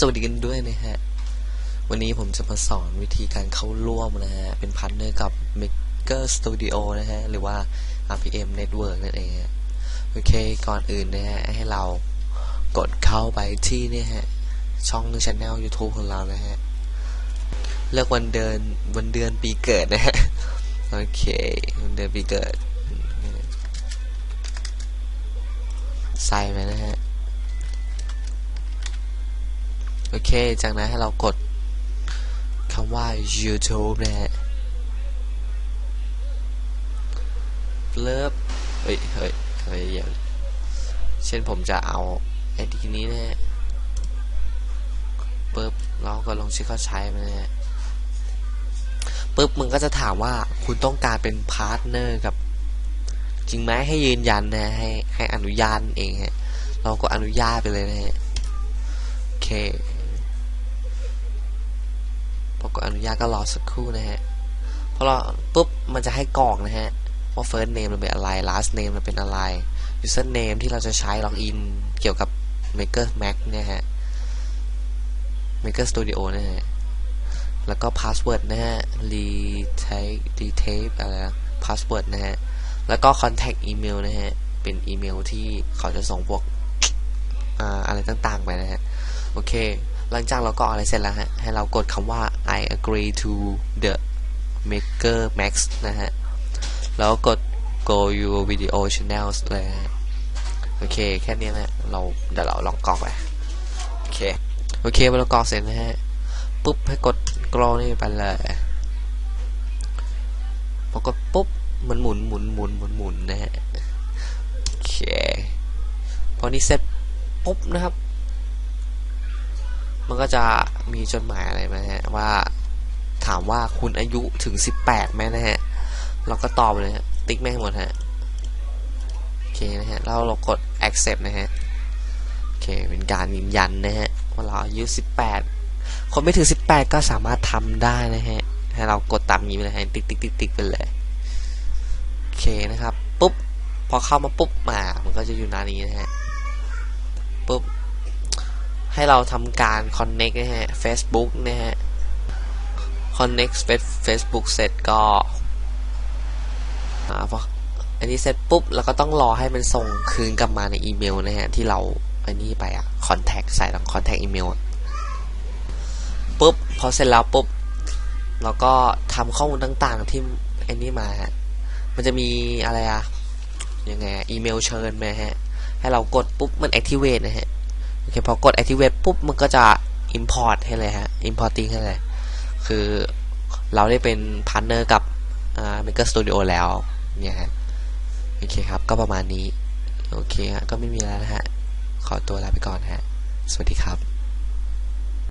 สวัสดีกันด้วยนะฮะ วันนี้ผมจะมาสอนวิธีการเข้าร่วมนะฮะ เป็นพาร์ทเนอร์กับ Maker Studio นะฮะ หรือว่า RPM Network นั่นเองโอเค ก่อนอื่นนะฮะ ให้เรากดเข้าไปที่นี่ฮะ ช่อง Channel YouTube ของเรานะฮะ เลือกวันเดือนวันเดือนปีเกิดนะฮะ โอเค วันเดือนปีเกิด ใส่ไปนะฮะ โอเค จากนั้นให้เรากดคำว่า YouTube นะฮะเลิฟเฮ้ยเฮ้ยเฮ้ยอย่าเช่นผมจะเอาไอดีนี้นะฮะปึ๊บเราก็ลงชื่อเขาใช้มานะฮะปึ๊บมึงก็จะถามว่าคุณต้องการเป็นพาร์ทเนอร์กับ จริงไหมให้ยืนยันนะให้ให้อนุญาตเองฮะเราก็อนุญาตไปเลยนะฮะโอเค ดอนุญาตก็รอสักครู่นะฮะพอเราปุ๊บมันจะให้กรอกนะฮะว่า first name มันเป็นอะไร last name มันเป็นอะไร user name ที่เราจะใช้ล็อกอินเกี่ยวกับ maker mac เนี่ยฮะ maker studio นะฮะแล้วก็ password นะฮะ retake retake อะไรนะ password นะฮะ แล้วก็ contact email นะฮะ เป็นอีเมลที่เขาจะส่งพวก อ่า อะไรต่างๆไปนะฮะ โอเค หลังจากเราก็อะไรเสร็จแล้วฮะ ให้เรากดคำว่า I agree to the maker max นะฮะ แล้วกด go your video channels เลยฮะ โอเค แค่นี้นะเราเดี๋ยวเราลองกรอกไป โอเค โอเคพอเรากรอกเสร็จนะฮะ ปุ๊บ ให้กดกรอนี่ไปเลย พอกดปุ๊บ มันหมุนหมุนหมุนหมุนหมุนนะฮะ โอเค พอนี้เสร็จปุ๊บนะครับ มันก็จะมีจดหมายอะไรมาฮะว่าถามว่าคุณอายุถึง 18ไหมนะฮะ เราก็ตอบเลยฮะ ติ๊กไม่ให้หมดฮะ โอเคนะฮะแล้วเรากด accept นะฮะ โอเค เป็นการยืนยันนะฮะ ว่าเราอายุ 18 คนไม่ถึง 18 ก็สามารถทำได้นะฮะ ให้เรากดตามนี้ไปเลยฮะ ติ๊กติ๊กติ๊กติ๊กไปเลย โอเคนะครับ ปุ๊บ พอเข้ามาปุ๊บมา มันก็จะอยู่หน้านี้นะฮะ ปุ๊บ ให้เราทำการ connect นะฮะ Facebook นะฮะ connect Facebook เสร็จก็อ่าพออันนี้เสร็จปุ๊บเราก็ต้องรอให้มันส่งคืนกลับมาในอีเมลนะฮะ ที่เราอันนี้ไปอะ contact ใส่ตรง contact email อะปุ๊บพอเสร็จแล้วปุ๊บเราก็ทำข้อมูลต่างๆที่อันนี้มาฮะมันจะมีอะไรอะยังไงอีเมลเชิญมาฮะ ให้เรากดปุ๊บมัน activate นะฮะ อเคพอกด activate ปุ๊บมันก็จะ import ให้เลยฮะ importing ให้เลย คือเราได้เป็นพาร์ทเนอร์กับ Maker Studio แล้วเนี่ยฮะโอเคครับ ก็ประมาณนี้ โอเคฮะก็ไม่มีแล้วนะฮะ ขอตัวลาไปก่อนฮะ สวัสดีครับ